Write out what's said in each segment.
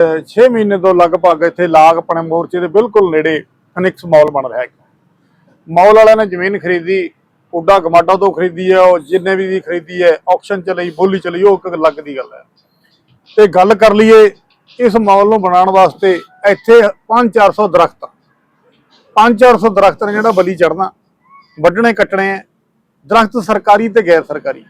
6 ਮਹੀਨੇ ਤੋਂ ਲਗਭਗ ਇੱਥੇ ਲਾਗ ਆਪਣੇ ਮੋਰਚੇ ਦੇ ਬਿਲਕੁਲ ਨੇੜੇ ਫਨਿਕਸ ਮਾਲ ਬਣ ਰਿਹਾ ਹੈ ਮਾਲ ਵਾਲਿਆਂ ਨੇ ਜ਼ਮੀਨ ਖਰੀਦੀ, ਉੱਡਾ ਗਮਾਡਾ ਤੋਂ ਖਰੀਦੀ ਹੈ, ਉਹ ਜਿੰਨੇ ਵੀ ਦੀ ਖਰੀਦੀ ਹੈ ਆਕਸ਼ਨ ਚ ਲਈ, ਬੋਲੀ ਚ ਲਈ, ਉਹ ਇੱਕ ਅਲੱਗ ਦੀ ਗੱਲ ਹੈ। ਤੇ ਗੱਲ ਕਰ ਲਈਏ ਇਸ ਮਾਲ ਨੂੰ ਬਣਾਉਣ ਵਾਸਤੇ ਇੱਥੇ 5-400 ਦਰਖਤ। 5-400 ਦਰਖਤ ਨੇ ਜਿਹੜਾ ਬਲੀ ਚੜਨਾ ਵੱਢਣੇ, ਕੱਟਣੇ ਹੈ। ਦਰਖਤ ਸਰਕਾਰੀ ਤੇ ਗੈਰ ਸਰਕਾਰੀ।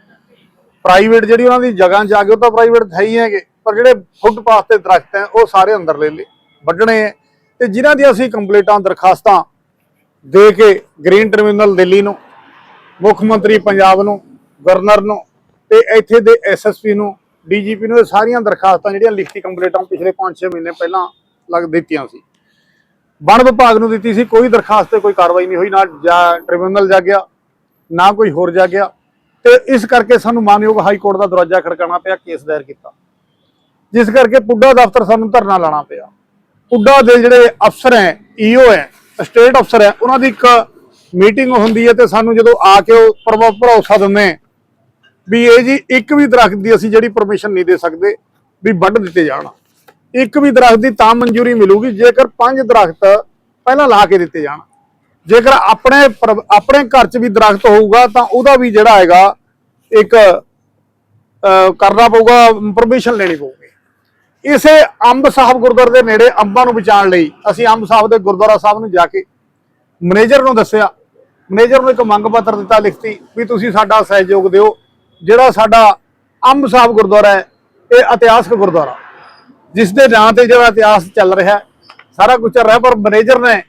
ਪ੍ਰਾਈਵੇਟ ਜਿਹੜੀ ਉਹਨਾਂ ਦੀ ਜਗ੍ਹਾ ਜਾ ਕੇ ਉਹ ਤਾਂ ਪ੍ਰਾਈਵੇਟ ਹੈ ਹੀ ਹੈਗੇ। ਪਰ ਜਿਹੜੇ ਫੁੱਟਪਾਥ ਤੇ ਦਰਖਤ ਹੈ, ਉਹ ਸਾਰੇ ਅੰਦਰ ਲੈ ਲੈ ਵੱਢਣੇ ਹੈ। ਤੇ ਜਿਨ੍ਹਾਂ ਦੀ ਅਸੀਂ ਕੰਪਲੀਟਾਂ ਦਰਖਾਸਤਾਂ ਦੇ ਕੇ ਗ੍ਰੀਨ ਟਰਮੀਨਲ ਦਿੱਲੀ ਨੂੰ, ਮੁੱਖ ਮੰਤਰੀ ਪੰਜਾਬ ਨੂੰ, ਗਵਰਨਰ ਨੂੰ ਤੇ ਇੱਥੇ ਦੇ ਐਸਐਸਪੀ ਨੂੰ ਡੀਜੀਪੀ ਨੂੰ ਇਹ ਸਾਰੀਆਂ ਦਰਖਾਸਤਾਂ ਜਿਹੜੀਆਂ ਲਿਖਤੀ ਕੰਪਲੀਟਾਂ ਪਿਛਲੇ 5-6 ਮਹੀਨੇ ਪਹਿਲਾਂ ਲੱਗ ਦਿੱਤੀਆਂ ਸੀ। ਵਣ ਵਿਭਾਗ ਨੂੰ ਦਿੱਤੀ ਸੀ, ਕੋਈ ਦਰਖਾਸਤ ਤੇ ਕੋਈ ਕਾਰਵਾਈ ਨਹੀਂ ਹੋਈ, ਨਾ ਜਾ ਟ੍ਰਿਬਿਊਨਲ ਜਾ ਗਿਆ, ਨਾ ਕੋਈ ਹੋਰ ਜਾ ਗਿਆ। ਤੇ ਇਸ ਕਰਕੇ ਸਾਨੂੰ ਮਾਨਯੋਗ ਹਾਈ ਕੋਰਟ ਦਾ ਦਰਵਾਜ਼ਾ ਖੜਕਾਉਣਾ ਪਿਆ, ਕੇਸ ਦਾਇਰ ਕੀਤਾ। ਜਿਸ ਕਰਕੇ ਪੁੱਡਾ ਦਫ਼ਤਰ ਸਾਨੂੰ ਧਰਨਾ ਲਾਣਾ ਪਿਆ। ਪੁੱਡਾ ਦੇ ਜਿਹੜੇ ਅਫਸਰ ਹੈ ਈਓ ਹੈ ਸਟੇਟ ਅਫਸਰ ਹੈ, ਉਹਨਾਂ ਦੀ ਇੱਕ ਮੀਟਿੰਗ ਹੁੰਦੀ ਹੈ ਤੇ ਸਾਨੂੰ ਜਦੋਂ ਆ ਕੇ ਉਹ ਭਰੋਸਾ ਦਿੰਦੇ ਵੀ ਇਹ ਜੀ ਇੱਕ ਵੀ ਦਰਖਤ ਦੀ ਅਸੀਂ ਜਿਹੜੀ ਪਰਮਿਸ਼ਨ ਨਹੀਂ ਦੇ ਸਕਦੇ ਵੀ ਵੱਢ ਦਿੱਤੇ ਜਾਣ। ਇੱਕ ਵੀ ਦਰਖਤ ਦੀ ਤਾਂ ਮਨਜ਼ੂਰੀ ਮਿਲੂਗੀ ਜੇਕਰ ਪੰਜ ਦਰਖਤ ਪਹਿਲਾਂ ਲਾ ਕੇ ਦਿੱਤੇ ਜਾਣ। ਜੇਕਰ ਆਪਣੇ ਆਪਣੇ ਘਰ 'ਚ ਵੀ ਦਰਖਤ ਹੋਊਗਾ ਤਾਂ ਉਹਦਾ ਵੀ ਜਿਹੜਾ ਹੈਗਾ ਇੱਕ ਕਰਨਾ ਪਊਗਾ ਪਰਮਿਸ਼ਨ ਲੈਣੀ ਪਊ। ਇਸੇ ਅੰਬ ਸਾਹਿਬ ਗੁਰਦੁਆਰੇ ਦੇ ਨੇੜੇ ਅੰਬਾਂ ਨੂੰ ਬਚਾਉਣ ਲਈ ਅਸੀਂ ਅੰਬ ਸਾਹਿਬ ਦੇ ਗੁਰਦੁਆਰਾ ਸਾਹਿਬ ਨੂੰ ਜਾ ਕੇ ਮੈਨੇਜਰ ਨੂੰ ਦੱਸਿਆ। ਮੈਨੇਜਰ ਨੂੰ ਇੱਕ ਮੰਗ ਪੱਤਰ ਦਿੱਤਾ, ਲਿਖਤੀ ਵੀ ਤੁਸੀਂ ਸਾਡਾ ਸਹਿਯੋਗ ਦਿਓ। ਜਿਹੜਾ ਸਾਡਾ ਅੰਬ ਸਾਹਿਬ ਗੁਰਦੁਆਰਾ ਹੈ, ਇਹ ਇਤਿਹਾਸਕ ਗੁਰਦੁਆਰਾ। ਜਿਸ ਦੇ ਨਾਂ ਤੇ ਜਿਹੜਾ ਇਤਿਹਾਸ ਚੱਲ ਰਿਹਾ ਸਾਰਾ ਕੁਝ ਚੱਲ ਰਿਹਾ ਪਰ ਮੈਨੇਜਰ ਨੇ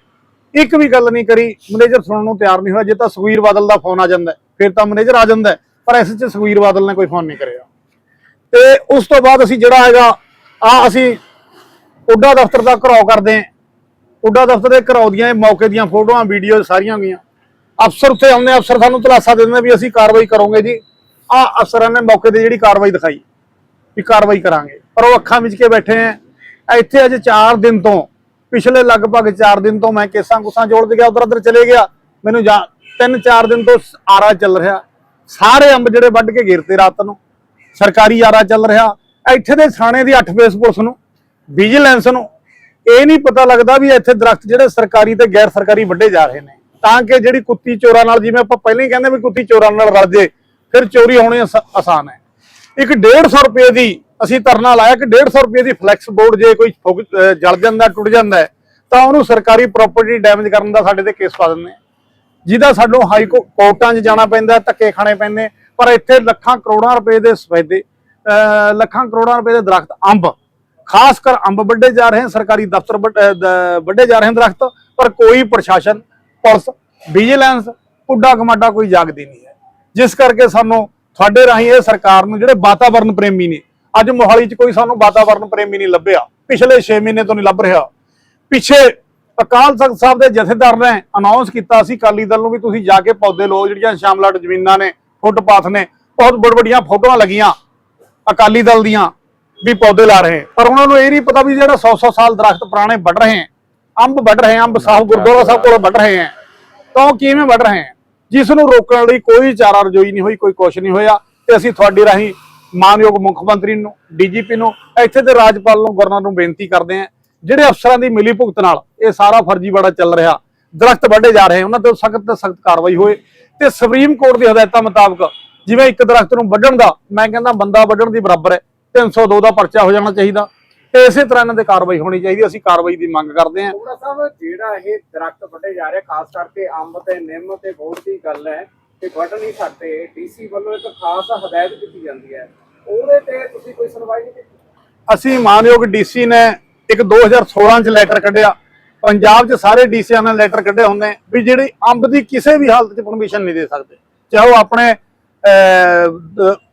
ਇੱਕ ਵੀ ਗੱਲ ਨਹੀਂ ਕਰੀ। ਮੈਨੇਜਰ ਸੁਣਨ ਨੂੰ ਤਿਆਰ ਨਹੀਂ ਹੋਇਆ। ਜੇ ਤਾਂ ਸੁਖਵੀਰ ਬਾਦਲ ਦਾ ਫੋਨ ਆ ਜਾਂਦਾ ਫਿਰ ਤਾਂ ਮੈਨੇਜਰ ਆ ਜਾਂਦਾ ਪਰ ਇਸ 'ਚ ਸੁਖਵੀਰ ਬਾਦਲ ਨੇ ਕੋਈ ਫੋਨ ਨਹੀਂ ਕਰਿਆ। ਤੇ ਉਸ ਤੋਂ ਬਾਅਦ ਅਸੀਂ ਜਿਹੜਾ ਹੈਗਾ ਆ ਅਸੀਂ ਉੱਡਾ ਦਫ਼ਤਰ ਦਾ ਘਰਾਓ ਕਰਦੇ ਹਾਂ। ਉੱਡਾ ਦਫ਼ਤਰ ਦੇ ਘਰਾਓ ਦੀਆਂ ਇਹ ਮੌਕੇ ਦੀਆਂ ਫੋਟੋਆਂ, ਵੀਡੀਓ ਸਾਰੀਆਂ ਗਈਆਂ। ਅਫਸਰ ਉੱਥੇ ਆਉਂਦੇ ਅਫਸਰ ਸਾਨੂੰ ਤਲਾਸਾ ਦੇ ਦਿੰਦੇ ਵੀ ਅਸੀਂ ਕਾਰਵਾਈ ਕਰੋਗੇ ਜੀ। ਆ ਅਫਸਰਾਂ ਨੇ ਮੌਕੇ ਤੇ ਜਿਹੜੀ ਕਾਰਵਾਈ ਦਿਖਾਈ ਵੀ ਕਾਰਵਾਈ ਕਰਾਂਗੇ। ਪਰ ਉਹ ਅੱਖਾਂ ਵਿੱਚ ਕੇ ਬੈਠੇ ਆ। ਇੱਥੇ ਅੱਜ 4 ਦਿਨ ਤੋਂ, ਪਿਛਲੇ ਲਗਭਗ 4 ਦਿਨ ਤੋਂ ਮੈਂ ਕੇਸਾਂ ਕੁਸਾਂ ਜੋੜਦੇ ਗਿਆ, ਉਧਰ ਉਧਰ ਚਲੇ ਗਿਆ। ਮੈਨੂੰ 3-4 ਦਿਨ ਤੋਂ ਆਰਾ ਚੱਲ ਰਿਹਾ। ਸਾਰੇ ਅੰਬ ਜਿਹੜੇ ਵੱਢ ਕੇ ਗਿਰਤੇ ਰਾਤ ਨੂੰ। ਸਰਕਾਰੀ ਆਰਾ ਚੱਲ ਰਿਹਾ। ਇੱਥੇ ਦੇ ਥਾਣੇ ਦੀ 8 ਫੇਸ ਪੁਲਿਸ ਨੂੰ ਵਿਜੀਲੈਂਸ ਨੂੰ, ਇਹ ਨਹੀਂ ਪਤਾ ਲੱਗਦਾ ਵੀ ਇੱਥੇ ਦਰਖਤ ਜਿਹੜੇ ਸਰਕਾਰੀ ਤੇ ਗੈਰ ਸਰਕਾਰੀ ਵੱਡੇ ਜਾ ਰਹੇ ਨੇ। ਤਾਂ ਕਿ ਜਿਹੜੀ ਕੁੱਤੀ ਚੋਰਾਂ ਨਾਲ, ਜਿਵੇਂ ਆਪਾਂ ਪਹਿਲਾਂ ਹੀ ਕਹਿੰਦੇ ਵੀ ਕੁੱਤੀ ਚੋਰਾਂ ਨਾਲ ਰਲ ਜੇ, ਫਿਰ ਚੋਰੀ ਹੋਣੀ ਆਸ- ਆਸਾਨ ਹੈ। ਇੱਕ 150 ਰੁਪਏ ਦੀ ਅਸੀਂ ਧਰਨਾ ਲਾਇਆ ਕਿ 150 ਰੁਪਏ ਦੀ ਫਲੈਕਸ ਬੋਰਡ ਜੇ ਕੋਈ ਫੁੱਕ- ਜਲ ਜਾਂਦਾ, ਟੁੱਟ ਜਾਂਦਾ ਤਾਂ ਉਹਨੂੰ ਸਰਕਾਰੀ ਪ੍ਰਾਪਰਟੀ ਡੈਮੇਜ ਕਰਨ ਦਾ ਸਾਡੇ ਤੇ ਕੇਸ ਪਾ ਦਿੰਦੇ ਜਿਹਦਾ ਸਾਨੂੰ ਹਾਈ ਕੋਰਟਾਂ 'ਚ ਜਾਣਾ ਪੈਂਦਾ, ਧੱਕੇ ਖਾਣੇ ਪੈਂਦੇ, ਪਰ ਇੱਥੇ ਲੱਖਾਂ ਕਰੋੜਾਂ ਰੁਪਏ ਦੇ ਸਫੈਦੇ ਲੱਖਾਂ ਕਰੋੜਾਂ ਰੁਪਏ ਦੇ ਦਰਖਤ, ਅੰਬ। ਖਾਸ ਕਰ ਅੰਬ ਵੱਡੇ ਜਾ ਰਹੇ ਹਨ, ਸਰਕਾਰੀ ਦਫ਼ਤਰ ਵੱਡ- ਵੱਡੇ ਜਾ ਰਹੇ ਹਨ ਦਰਖਤ, ਪਰ ਕੋਈ ਪ੍ਰਸ਼ਾਸਨ, ਪੁਲਿਸ ਵਿਜੀਲੈਂਸ ਪੁੱਡਾ ਕਮਾਡਾ ਕੋਈ ਜਾਗਦੀ ਨਹੀਂ ਹੈ। ਜਿਸ ਕਰਕੇ ਸਾਨੂੰ ਤੁਹਾਡੇ ਰਾਹੀਂ ਇਹ ਸਰਕਾਰ ਨੂੰ ਜਿਹੜੇ ਵਾਤਾਵਰਣ ਪ੍ਰੇਮੀ ਨੇ, ਅੱਜ ਮੋਹਾਲੀ 'ਚ ਕੋਈ ਸਾਨੂੰ ਵਾਤਾਵਰਣ ਪ੍ਰੇਮੀ ਨਹੀਂ ਲੱਭਿਆ, ਪਿਛਲੇ 6 ਮਹੀਨੇ ਤੋਂ ਨਹੀਂ ਲੱਭ ਰਿਹਾ। ਪਿੱਛੇ ਅਕਾਲ ਤਖਤ ਸਾਹਿਬ ਦੇ ਜਥੇਦਾਰ ਨੇ ਅਨਾਉਂਸ ਕੀਤਾ ਸੀ ਕਾਲੀ ਦਲ ਨੂੰ ਵੀ ਤੁਸੀਂ ਜਾ ਕੇ ਪੌਦੇ ਲਓ, ਜਿਹੜੀਆਂ ਸ਼ਾਮਲਾਟ ਜ਼ਮੀਨਾਂ ਨੇ, ਫੁੱਟਪਾਥ ਨੇ, ਬਹੁਤ ਬੜ ਵੱਡੀਆਂ ਫੋਟੋਆਂ ਲੱਗੀਆਂ। ਅਕਾਲੀ ਦਲ ਦੀਆਂ ਵੀ ਪੌਦੇ ਲਾ ਰਹੇ। ਪਰ ਉਹਨਾਂ ਨੂੰ ਇਹ ਨਹੀਂ ਪਤਾ ਵੀ ਜਿਹੜਾ 100-100 ਸਾਲ ਦਰਖਤ ਪੁਰਾਣੇ ਵੱਢ ਰਹੇ ਹਨ ਅੰਬ ਵੱਢ ਰਹੇ ਅੰਬ ਸਾਹਿਬ ਗੁਰਦੁਆਰਾ ਸਾਹਿਬ ਕੋਲ ਵੱਢ ਰਹੇ ਹਨ ਤਾਂ ਉਹ ਕਿਵੇਂ ਵੱਢ ਰਹੇ ਹਨ ਜਿਸ ਨੂੰ ਰੋਕਣ ਲਈ ਕੋਈ ਚਾਰਾ ਰਜੋਈ ਨਹੀਂ ਹੋਈ, ਕੋਈ ਕੁਛ ਨਹੀਂ ਹੋਇਆ ਤੇ ਅਸੀਂ ਤੁਹਾਡੀ ਰਾਹੀਂ ਮਾਨਯੋਗ ਮੁੱਖ ਮੰਤਰੀ ਨੂੰ, ਡੀਜੀਪੀ ਨੂੰ, ਇੱਥੇ ਦੇ ਰਾਜਪਾਲ ਨੂੰ, ਗਵਰਨਰ ਨੂੰ ਬੇਨਤੀ ਕਰਦੇ ਹਾਂ, ਜਿਹੜੇ ਅਫਸਰਾਂ ਦੀ ਮਿਲੀ ਭੁਗਤ ਨਾਲ ਇਹ ਸਾਰਾ ਫਰਜ਼ੀਵਾੜਾ ਚੱਲ ਰਿਹਾ, ਦਰਖਤ ਵੱਢੇ ਜਾ ਰਹੇ, ਉਹਨਾਂ ਤੇ ਸਖਤ ਤੇ ਸਖਤ ਕਾਰਵਾਈ ਹੋਏ ਤੇ ਸੁਪਰੀਮ ਕੋਰਟ ਦੀ ਹਦਾਇਤਾਂ ਮੁਤਾਬਕ ਜਿਵੇਂ ਇੱਕ ਦਰਖਤ ਨੂੰ ਵੱਢਣ ਦਾ ਮੈਂ ਕਹਿੰਦਾ ਬੰਦਾ ਵੱਢਣ ਦੀ ਬਰਾਬਰ ਹੈ 302 ਦਾ ਪਰਚਾ ਹੋ ਜਾਣਾ ਚਾਹੀਦਾ। ਤੇ ਇਸੇ ਤਰ੍ਹਾਂ ਇਹਨਾਂ ਤੇ ਕਾਰਵਾਈ ਹੋਣੀ ਚਾਹੀਦੀ ਅਸੀਂ ਕਾਰਵਾਈ ਦੀ ਮੰਗ ਕਰਦੇ ਹਾਂ। ਥੋੜਾ ਸਾਹਿਬ ਜਿਹੜਾ ਇਹ ਦਰਖਤ ਵੱਡੇ ਜਾ ਰਹੇ ਖਾਸ ਕਰਕੇ ਅੰਬ ਤੇ ਨਿੰਮ ਤੇ ਬੋੜ ਦੀ ਗੱਲ ਹੈ ਕਿ ਵੱਢ ਨਹੀਂ ਸਕਦੇ ਡੀਸੀ ਵੱਲੋਂ ਇੱਕ ਖਾਸ ਹਦਾਇਤ ਦਿੱਤੀ ਜਾਂਦੀ ਹੈ। ਉਹਦੇ ਤੇ ਤੁਸੀਂ ਕੋਈ ਸੁਣਵਾਈ ਨਹੀਂ ਕੀਤੀ? ਅਸੀਂ ਮਾਨਯੋਗ ਡੀਸੀ ਨੇ ਇੱਕ 2016 ਚ ਲੈਟਰ ਕੱਢਿਆ। ਪੰਜਾਬ 'ਚ ਸਾਰੇ ਡੀਸੀਆਂ ਨੇ ਲੈਟਰ ਕੱਢੇ ਹੁੰਦੇ ਵੀ ਜਿਹੜੀ ਅੰਬ ਦੀ ਕਿਸੇ ਵੀ ਹਾਲਤ 'ਚ ਪਰਮਿਸ਼ਨ ਨਹੀਂ ਦੇ ਸਕਦੇ। ਚਾਹੇ ਉਹ ਆਪਣੇ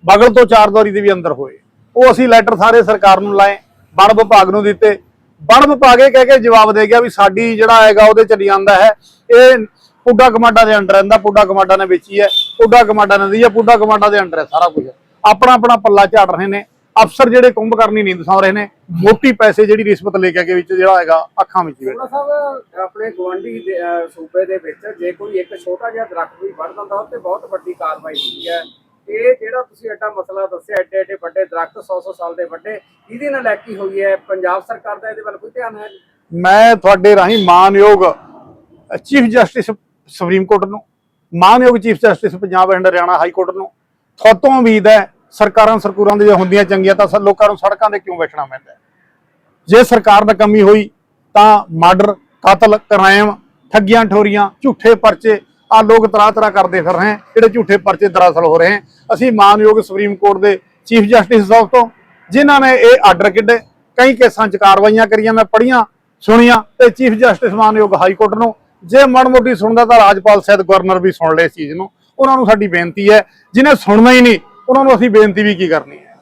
ਬਗਲ ਤੋਂ ਚਾਰ ਦੌਰੀ ਦੇ ਵੀ ਅੰਦਰ ਹੋਏ। ਉਹ ਅਸੀਂ ਲੈਟਰ ਸਾਰੇ ਸਰਕਾਰ ਨੂੰ ਲਾਏ, ਵਣ ਵਿਭਾਗ ਨੂੰ ਦਿੱਤੇ। ਵਣ ਵਿਭਾਗ ਇਹ ਕਹਿ ਕੇ ਜਵਾਬ ਦੇ ਗਿਆ ਵੀ ਸਾਡੀ ਜਿਹੜਾ ਹੈਗਾ ਉਹਦੇ ਚ ਨਹੀਂ ਆਂਦਾ ਹੈ, ਇਹ ਪੁੱਡਾ ਕਮਾਂਡਾ ਦੇ ਅੰਡਰ ਰਹਿੰਦਾ, ਪੁੱਡਾ ਕਮਾਂਡਾ ਨੇ ਵੇਚੀ ਹੈ, ਪੁੱਡਾ ਕਮਾਂਡਾ ਨੇ ਦੀ ਹੈ, ਪੁੱਡਾ ਕਮਾਂਡਾ ਦੇ ਅੰਡਰ ਹੈ, ਸਾਰਾ ਕੁਝ। ਆਪਣਾ ਆਪਣਾ ਪੱਲਾ ਝਾੜ ਰਹੇ ਨੇ। ਅਫਸਰ ਜਿਹੜੇ ਕੁੰਭ ਕਰਨੀ ਨਹੀਂ ਦਸਾਉ ਰਹੇ ਨੇ ਮੋਟੀ ਪੈਸੇ ਜਿਹੜੀ ਰਿਸ਼ਵਤ ਲੈ ਕੇ ਕੇ ਵਿੱਚ ਜਿਹੜਾ ਹੈਗਾ ਅੱਖਾਂ ਵਿੱਚ ਥੋੜਾ ਸਾਹਿਬ ਆਪਣੇ ਗਵਾਂਢੀ ਸੂਬੇ ਦੇ ਵਿੱਚ ਜੇ ਕੋਈ ਇੱਕ ਛੋਟਾ ਜਿਹਾ ਦਰਖਤ ਵੀ ਵੱਢ ਦਿੰਦਾ ਤੇ ਬਹੁਤ ਵੱਡੀ ਕਾਰਵਾਈ ਹੁੰਦੀ ਹੈ। ਇਹ ਜਿਹੜਾ ਤੁਸੀਂ ਐਡਾ ਮਸਲਾ ਦੱਸਿਆ ਐਡੇ ਐਡੇ ਵੱਡੇ ਦਰਖਤ 100-100 ਸਾਲ ਦੇ ਵੱਡੇ ਇਹਦੀ ਨਲਾਇਕੀ ਹੋਈ ਹੈ? ਪੰਜਾਬ ਸਰਕਾਰ ਦਾ ਇਹਦੇ ਵੱਲ ਕੋਈ ਧਿਆਨ ਹੈ? ਮੈਂ ਤੁਹਾਡੇ ਰਾਹੀਂ ਮਾਨਯੋਗ ਚੀਫ ਜਸਟਿਸ ਸੁਪਰੀਮ ਕੋਰਟ ਨੂੰ ਮਾਨਯੋਗ chief justice Punjab and Haryana high court ਨੂੰ ਤੁਹਾਤੋਂ ਉਮੀਦ ਹੈ ਸਰਕਾਰਾਂ ਸਰਕੂਰਾਂ ਦੇ ਹੁੰਦੀਆਂ ਚੰਗੀਆਂ ਤਾਂ ਲੋਕਾਂ ਨੂੰ ਸੜਕਾਂ ਤੇ ਕਿਉਂ ਬੈਠਣਾ ਪੈਂਦਾ? ਜੇ ਸਰਕਾਰ ਦਾ ਕਮੀ ਹੋਈ ਤਾਂ ਮਰਡਰ ਕਤਲ, ਕ੍ਰਾਈਮ, ਠੱਗੀਆਂ, ਠੋਰੀਆਂ, ਝੂਠੇ ਪਰਚੇ ਆ ਲੋਕ ਤਰ੍ਹਾਂ ਤਰ੍ਹਾਂ ਕਰਦੇ ਫਿਰ ਰਹੇ, ਜਿਹੜੇ ਝੂਠੇ ਪਰਚੇ ਦਰਅਸਲ ਹੋ ਰਹੇ। ਅਸੀਂ ਮਾਨਯੋਗ ਸੁਪਰੀਮ ਕੋਰਟ ਦੇ ਚੀਫ ਜਸਟਿਸ ਸਾਹਿਬ ਤੋਂ, ਜਿਨ੍ਹਾਂ ਨੇ ਇਹ ਆਰਡਰ ਕੱਢੇ, ਕਈ ਕੇਸਾਂ 'ਚ ਕਾਰਵਾਈਆਂ ਕਰੀਆਂ, ਮੈਂ ਪੜ੍ਹੀਆਂ, ਸੁਣੀਆਂ, ਤੇ ਚੀਫ ਜਸਟਿਸ ਮਾਨਯੋਗ ਹਾਈ ਕੋਰਟ ਨੂੰ, ਜੇ ਮਾੜੀ ਮੋਟੀ ਸੁਣਦਾ ਤਾਂ ਰਾਜਪਾਲ ਸਾਹਿਬ ਗਵਰਨਰ ਵੀ ਸੁਣ ਲਏ ਇਸ ਚੀਜ਼ ਨੂੰ। ਉਹਨਾਂ ਨੂੰ ਸਾਡੀ ਬੇਨਤੀ ਹੈ, ਜਿਨੇ ਸੁਣਨਾ ਹੀ ਨਹੀਂ ਉਹਨਾਂ ਨੂੰ ਅਸੀਂ ਬੇਨਤੀ ਵੀ ਕੀ ਕਰਨੀ ਹੈ।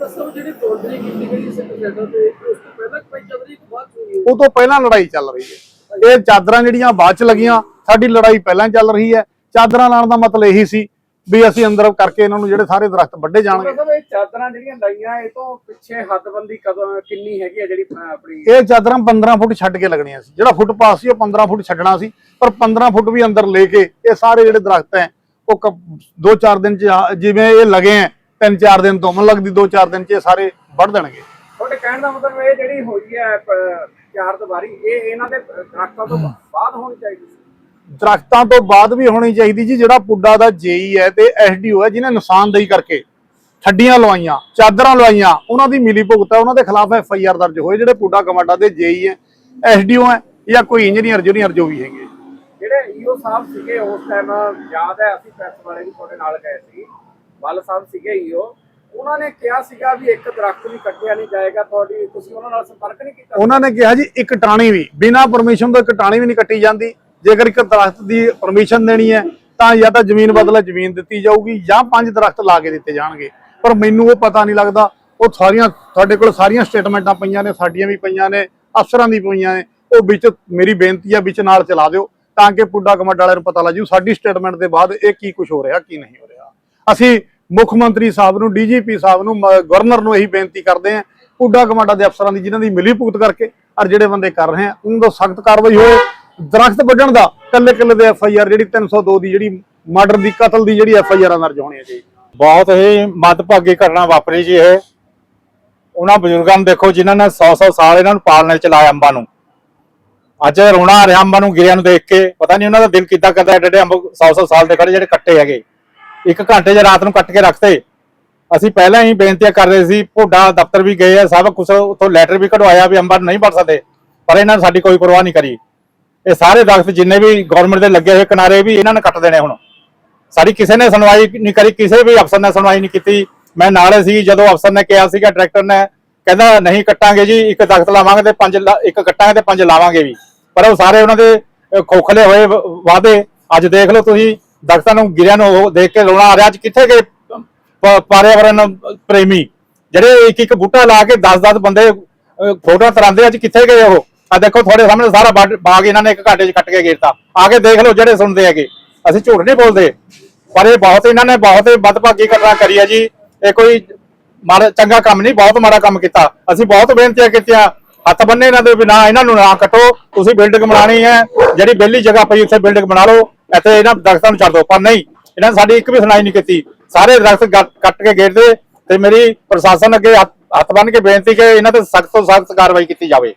ਦੱਸੋ ਜਿਹੜੀ ਟੋਲਰੀ ਕੀਤੀ ਗਈ ਸਿੱਖ ਸੈਂਟਰ ਤੇ ਉਸ ਤੋਂ ਪਹਿਲਾਂ ਕੋਈ ਜਬਰੀ ਤੋਂ ਬਾਅਦ ਹੋਈ? ਉਹ ਤੋਂ ਪਹਿਲਾਂ ਲੜਾਈ ਚੱਲ ਰਹੀ ਹੈ। ਇਹ ਚਾਦਰਾਂ ਜਿਹੜੀਆਂ ਬਾਅਦ ਚ ਲੱਗੀਆਂ ਸਾਡੀ ਲੜਾਈ ਪਹਿਲਾਂ ਚੱਲ ਰਹੀ ਹੈ। ਚਾਦਰਾਂ ਲਾਉਣ ਦਾ ਮਤਲਬ ਇਹੀ ਸੀ ਵੀ ਅਸੀਂ ਅੰਦਰ ਕਰਕੇ ਇਹਨਾਂ ਨੂੰ ਜਿਹੜੇ ਸਾਰੇ ਦਰਖਤ ਵੱਢੇ ਜਾਣਗੇ। ਇਹ ਚਾਦਰਾਂ ਜਿਹੜੀਆਂ ਲਾਈਆਂ ਇਹ ਤੋਂ ਪਿੱਛੇ ਹੱਦਬੰਦੀ ਕਦੋਂ ਕਿੰਨੀ ਹੈਗੀ ਹੈ ਜਿਹੜੀ ਆਪਣੀ? ਇਹ ਚਾਦਰਾਂ 15 ਫੁੱਟ ਛੱਡ ਕੇ ਲੱਗਣੀਆਂ ਸੀ। ਜਿਹੜਾ ਫੁੱਟ ਪਾਸ ਸੀ ਉਹ 15 ਫੁੱਟ ਛੱਡਣਾ ਸੀ। ਪਰ 15 ਫੁੱਟ ਵੀ ਅੰਦਰ ਲੈ ਕੇ ਇਹ ਸਾਰੇ ਜਿਹੜੇ ਦਰਖਤ ਹੈ ਉਹ 2-4 ਦਿਨ ਚ ਆ- ਜਿਵੇਂ ਇਹ ਲਗੇ ਹੈ 3-4 ਦਿਨ ਤੋਂ ਮਨ ਲੱਗਦੀ 2-4 ਦਿਨ ਚ ਇਹ ਸਾਰੇ ਵੱਢ ਦੇਣਗੇ। ਤੁਹਾਡੇ ਕਹਿਣ ਦਾ ਮਤਲਬ ਇਹ ਜਿਹੜੀ ਹੋਈ ਹੈ ਚਾਰ ਦੀਵਾਰੀ ਇਹ ਇਹਨਾਂ ਦੇ ਦਰਖਤਾਂ ਤੋਂ ਬਾਅਦ ਹੋਣੀ ਚਾਹੀਦੀ ਦਰਖਤਾਂ ਤੋਂ ਬਾਅਦ ਵੀ ਹੋਣੀ ਚਾਹੀਦੀ ਜੀ ਜਿਹੜਾ ਪੁੱਡਾ ਦਾ ਜੇਈ ਹੈ ਤੇ ਐਸਡੀਓ ਹੈ ਜਿਹਨੇ ਨਿਸ਼ਾਨਦੇਹੀ ਕਰਕੇ ਠੱਡੀਆਂ ਲਵਾਈਆਂ ਚਾਦਰਾਂ ਲਵਾਈਆਂ ਉਹਨਾਂ ਦੀ ਮਿਲੀ ਭੁਗਤ ਹੈ ਉਹਨਾਂ ਦੇ ਖਿਲਾਫ ਐਫ ਆਈ ਆਰ ਦਰਜ ਹੋਏ ਜਿਹੜੇ ਪੁੱਡਾ ਕਮਾਡਾ ਦੇ ਜੇਈ ਹੈ ਐਸਡੀਓ ਹੈ ਜਾਂ ਕੋਈ ਇੰਜੀਨੀਅਰ ਜੂਨੀਅਰ ਜੋ ਵੀ ਹੈਗੇ। ਜਿਹੜੇ ਈਓ ਸਾਹਿਬ ਸੀਗੇ ਉਸ ਟਾਈਮ ਯਾਦ ਹੈ, ਅਸੀਂ ਪ੍ਰੈਸ ਵਾਲੇ ਵੀ ਤੁਹਾਡੇ ਨਾਲ ਗਏ ਸੀ। ਵੱਲ ਸਾਹਿਬ ਸੀਗੇ ਈਓ। ਉਹਨਾਂ ਨੇ ਕਿਹਾ ਸੀਗਾ ਵੀ ਇੱਕ ਦਰਖਤ ਵੀ ਕੱਟਿਆ ਨਹੀਂ ਜਾਏਗਾ, ਤੁਹਾਡੀ ਤੁਸੀਂ ਉਹਨਾਂ ਨਾਲ ਸੰਪਰਕ ਨਹੀਂ ਕੀਤਾ? ਉਹਨਾਂ ਨੇ ਕਿਹਾ ਜੀ, ਇੱਕ ਟਾਣੀ ਵੀ। ਬਿਨਾਂ ਪਰਮਿਸ਼ਨ ਤੋਂ ਇੱਕ ਟਾਣੀ ਵੀ ਨਹੀਂ ਕੱਟੀ ਜਾਂਦੀ। ਜੇਕਰ ਇੱਕ ਦਰਖਤ ਦੀ ਪਰਮਿਸ਼ਨ ਦੇਣੀ ਹੈ, ਤਾਂ ਜਾਂ ਤਾਂ ਜ਼ਮੀਨ ਬਦਲੇ ਜ਼ਮੀਨ ਦਿੱਤੀ ਜਾਊਗੀ ਜਾਂ ਪੰਜ ਦਰਖਤ ਲਾ ਕੇ ਦਿੱਤੇ ਜਾਣਗੇ। ਪਰ ਮੈਨੂੰ ਉਹ ਪਤਾ ਨਹੀਂ ਲੱਗਦਾ। ਉਹ ਸਾਰੀਆਂ, ਤੁਹਾਡੇ ਕੋਲ ਸਾਰੀਆਂ ਸਟੇਟਮੈਂਟਾਂ ਪਈਆਂ ਨੇ, ਸਾਡੀਆਂ ਵੀ ਪਈਆਂ ਨੇ, ਅਫਸਰਾਂ ਦੀ ਪਈਆਂ ਨੇ। ਉਹ ਵਿੱਚ ਮੇਰੀ ਬੇਨਤੀ ਆ, ਵਿੱਚ ਨਾਲ ਚਲਾ ਦਿਓ। ਤਾਂ ਕਿ ਪੁੱਡਾ ਕਮੱਡ ਵਾਲਿਆਂ ਨੂੰ ਪਤਾ ਲੱਗ ਜੂ ਸਾਡੀ ਸਟੇਟਮੈਂਟ ਦੇ ਬਾਅਦ ਇਹ ਕੀ ਕੁਝ ਹੋ ਰਿਹਾ, ਕੀ ਨਹੀਂ ਹੋ ਰਿਹਾ। ਅਸੀਂ ਮੁੱਖ ਮੰਤਰੀ ਸਾਹਿਬ ਨੂੰ, ਡੀਜੀਪੀ ਸਾਹਿਬ ਨੂੰ ਗਵਰਨਰ ਨੂੰ ਇਹੀ ਬੇਨਤੀ ਕਰਦੇ ਹਾਂ, ਪੁੱਡਾ ਕਮਾਂਡਾ ਦੇ ਅਫਸਰਾਂ ਦੀ ਜਿਨ੍ਹਾਂ ਦੀ ਮਿਲੀ ਭੁਗਤ ਕਰਕੇ ਔਰ ਜਿਹੜੇ ਬੰਦੇ ਕਰ ਰਹੇ ਆ, ਉਹਨਾਂ ਤੋਂ ਸਖਤ ਕਾਰਵਾਈ ਹੋਏ ਦਰਖਤ ਵੱਢਣ ਦਾ ਕੱਲੇ ਕੱਲੇ ਦੇ ਐਫ ਆਈ ਆਰ ਜਿਹੜੀ 302 ਦੀ ਜਿਹੜੀ ਮਰਡਰ ਦੀ ਕਤਲ ਦੀ ਜਿਹੜੀ ਐਫ ਆਈ ਆਰ ਦਰਜ ਹੋਣੀ ਹੈ ਜੀ। ਬਹੁਤ ਹੀ ਮਦਭਾਗੀ ਘਟਨਾ ਵਾਪਰੀ ਜੀ ਇਹ। ਉਹਨਾਂ ਬਜ਼ੁਰਗਾਂ ਨੂੰ ਦੇਖੋ ਜਿਨ੍ਹਾਂ ਨੇ 100-100 ਸਾਲ ਇਹਨਾਂ ਨੂੰ ਪਾਲਣੇ ਚਲਾਇਆ ਅੰਬਾਂ ਨੂੰ। ਅੱਜ ਰੋਣਾ ਆ ਰਿਹਾ ਅੰਬਾਂ ਨੂੰ, ਗਿਰਿਆ ਨੂੰ ਦੇਖ ਕੇ। ਪਤਾ ਨਹੀਂ ਉਹਨਾਂ ਦਾ ਦਿਲ ਕਿੱਦਾਂ ਕਰਦਾ, ਐਡੇ ਐਡੇ ਅੰਬ 100-100 ਸਾਲ ਦੇ ਖੜੇ ਜਿਹੜੇ ਕੱਟੇ ਹੈਗੇ। ਇੱਕ ਘੰਟੇ 'ਚ ਰਾਤ ਨੂੰ ਕੱਟ ਕੇ ਰੱਖਤੇ। ਅਸੀਂ ਪਹਿਲਾਂ ਹੀ ਬੇਨਤੀਆਂ ਕਰ ਰਹੇ ਸੀ, ਭੋਡਾ ਦਫ਼ਤਰ ਵੀ ਗਏ ਆ, ਸਭ ਕੁਝ ਉਥੋਂ ਲੈਟਰ ਵੀ ਕਢਵਾਇਆ ਵੀ ਅੰਬਾਂ ਨਹੀਂ ਵੜ ਸਕਦੇ। ਪਰ ਇਹਨਾਂ ਨੇ ਸਾਡੀ ਕੋਈ ਪਰਵਾਹ ਨਹੀਂ ਕਰੀ। ਇਹ ਸਾਰੇ ਦਰਖਤ ਜਿੰਨੇ ਵੀ ਗਵਰਨਮੈਂਟ ਦੇ ਲੱਗੇ ਹੋਏ ਕਿਨਾਰੇ ਵੀ ਇਹਨਾਂ ਨੇ ਕੱਟ ਦੇਣੇ ਹੁਣ। ਸਾਡੀ ਕਿਸੇ ਨੇ ਸੁਣਵਾਈ ਨਹੀਂ ਕਰੀ, ਕਿਸੇ ਵੀ ਅਫਸਰ ਨੇ ਸੁਣਵਾਈ ਨਹੀਂ ਕੀਤੀ। ਮੈਂ ਨਾਲੇ ਸੀ, ਜਦੋਂ ਅਫਸਰ ਨੇ ਕਿਹਾ ਸੀਗਾ, ਡਾਇਰੈਕਟਰ ਨੇ, ਕਹਿੰਦਾ, ਨਹੀਂ ਕੱਟਾਂਗੇ ਜੀ, ਇੱਕ ਦਰਖਤ ਲਾਵਾਂਗੇ ਤੇ ਪੰਜ ਲਾ- ਇੱਕ ਕੱਟਾਂਗੇ ਤੇ ਪੰਜ ਲਾਵਾਂਗੇ ਵੀ। ਪਰ ਉਹ ਸਾਰੇ ਉਹਨਾਂ ਦੇ ਖੋਖਲੇ ਹੋਏ ਵ- ਵਾਅਦੇ। ਅੱਜ ਦੇਖ ਲਓ ਤੁਸੀਂ ਦਰਖਤਾਂ ਨੂੰ ਗਿਰਿਆ ਨੂੰ ਉਹ ਦੇਖ ਕੇ ਰੋਣਾ ਆ ਰਿਹਾ। ਅੱਜ ਕਿੱਥੇ ਗਏ ਪ- ਪ੍ਰੇਮੀ? ਜਿਹੜੇ ਇੱਕ ਇੱਕ ਬੂਟਾ ਲਾ ਕੇ 10-10 ਬੰਦੇ ਅਹ, ਤਰਾਂਦੇ ਅੱਜ ਕਿੱਥੇ ਗਏ ਉਹ? ਆ ਦੇਖੋ ਤੁਹਾਡੇ ਸਾਹਮਣੇ ਸਾਰਾ ਬਾਗ ਇਹਨਾਂ ਨੇ ਇੱਕ ਘਾਟੇ 'ਚ ਕੱਟ ਕੇ ਗੇਰਤਾ ਆ ਕੇ ਦੇਖ ਲਓ ਜਿਹੜੇ ਸੁਣਦੇ ਹੈਗੇ। ਅਸੀਂ ਝੂਠ ਨਹੀਂ ਬੋਲਦੇ। ਪਰ ਇਹ ਬਹੁਤ ਇਹਨਾਂ ਨੇ ਬਹੁਤ ਬਦਭਾਗੀ ਘਟਨਾ ਕਰੀ ਹੈ ਜੀ। ਇਹ ਕੋਈ ਮਾੜਾ ਚੰਗਾ ਕੰਮ ਨਹੀਂ ਬਹੁਤ ਮਾੜਾ ਕੰਮ ਕੀਤਾ। ਅਸੀਂ ਬਹੁਤ ਬੇਨਤੀਆਂ ਕੀਤੀਆਂ। ਹੱਥ ਬੰਨੇ ਇਹਨਾਂ ਦੇ ਬਿਨਾ ਇਹਨਾਂ ਨੂੰ ਨਾ ਕੱਟੋ, ਤੁਸੀਂ ਬਿਲਡਿੰਗ ਬਣਾਣੀ ਹੈ, ਜਿਹੜੀ ਵਿਹਲੀ ਜਗ੍ਹਾ ਪਈ ਉੱਥੇ ਬਿਲਡਿੰਗ ਬਣਾ ਲਓ, ਇੱਥੇ ਇਹਨਾਂ ਦਰਖਤਾਂ ਨੂੰ ਛੱਡ ਦਿਓ। ਪਰ ਨਹੀਂ, ਇਹਨਾਂ ਨੇ ਸਾਡੀ ਇੱਕ ਵੀ ਸੁਣਾਈ ਨਹੀਂ ਕੀਤੀ। ਸਾਰੇ ਦਰਖਤ ਕੱਟ ਕੇ ਗੇਰਦੇ ਤੇ ਮੇਰੀ ਪ੍ਰਸ਼ਾਸਨ ਅੱਗੇ ਹੱਥ ਹੱਥ ਬੰਨ ਕੇ ਬੇਨਤੀ ਕਿ ਇਹਨਾਂ ਤੇ ਸਖਤ ਤੋਂ ਸਖਤ ਕਾਰਵਾਈ ਕੀਤੀ ਜਾਵੇ।